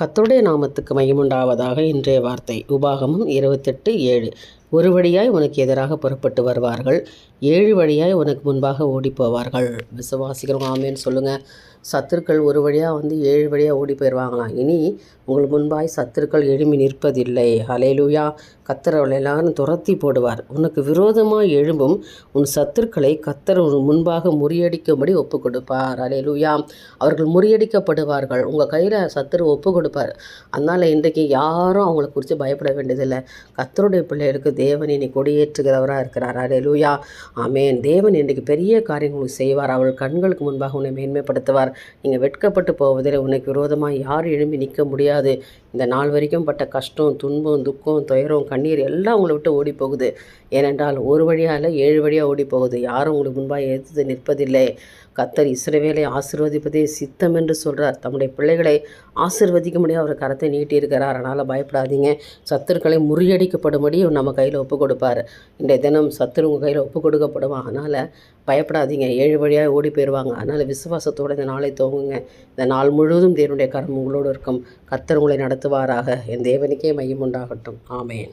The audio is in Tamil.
கத்துடைய நாமத்துக்கு மையமுண்டாவதாக இன்றைய வார்த்தை. உபாகமும் இருபத்தெட்டு ஏழு. ஒரு வழியாய் உனக்கு எதிராக புறப்பட்டு வருவார்கள் ஏழு வழியாய் உனக்கு முன்பாக ஓடி போவார்கள் விசுவாசிக்கிறவங்க ஆமேன்னு சொல்லுங்கள் சத்துருக்கள் ஒரு வழியாக வந்து ஏழு வழியாக ஓடி போயிடுவாங்களாம் இனி உங்கள் முன்பாய் சத்துருக்கள் எழும்பி நிற்பதில்லை. அலையலுயா கத்தரவளை எல்லாரும் துரத்தி போடுவார். உனக்கு விரோதமாக எழும்பும் உன் சத்துருக்களை கத்தர் உன் முன்பாக முறியடிக்கும்படி ஒப்பு கொடுப்பார் அலையலுயா அவர்கள் முறியடிக்கப்படுவார்கள். உங்கள் கையில் சத்துரு ஒப்பு கொடுப்பார் அதனால் இன்றைக்கு யாரும் அவங்களை குறித்து பயப்பட வேண்டியதில்லை. கத்தருடைய பிள்ளைகளுக்கு தேவன் இன்னைக்கு கொடியேற்றுகிறவராக இருக்கிறார். அலையலுயா ஆமேன் தேவன் இன்றைக்கு பெரிய காரியங்கள் செய்வார். அவள் கண்களுக்கு முன்பாக உன்னை மேன்மைப்படுத்துவார். நீங்கள் வெட்கப்பட்டு போவதில் உனக்கு விரோதமாக யார் எழும்பி நிற்க முடியாது. இந்த நாள் வரைக்கும் பட்ட கஷ்டம் துன்பம் துக்கம் துயரம் கண்ணீர் எல்லாம் உங்களை விட்டு ஓடி போகுது ஏனென்றால் ஒரு வழியாக இல்லை ஏழு வழியாக ஓடி போகுது யாரும் உங்களுக்கு முன்பாக எதிர்த்து நிற்பதில்லை. கத்தர் இஸ்ரவேலை ஆசிர்வதிப்பதே சித்தம் என்று சொல்கிறார் தம்முடைய பிள்ளைகளை ஆசிர்வதிக்க முடியாது அவர் கரத்தை நீட்டியிருக்கிறார். அதனால் பயப்படாதீங்க. சத்துருக்களை முறியடிக்கப்படும்படி நம்ம கை கையில் ஒப்பு கொடுப்பார். இன்றைய தினம் சத்துரு உங்கள் கையில் ஒப்பு கொடுக்கப்படுவான் அதனால் பயப்படாதீங்க. ஏழு வழியாக ஓடி போயிடுவாங்க அதனால் விசுவாசத்தோடு இந்த நாளை துவங்குங்க. இந்த நாள் முழுவதும் தேவனுடைய கரம் உங்களோடு இருக்கும். கத்தர் உங்களை நடத்துவாராக. என் தேவனுக்கே மையம் உண்டாகட்டும். ஆமேன்.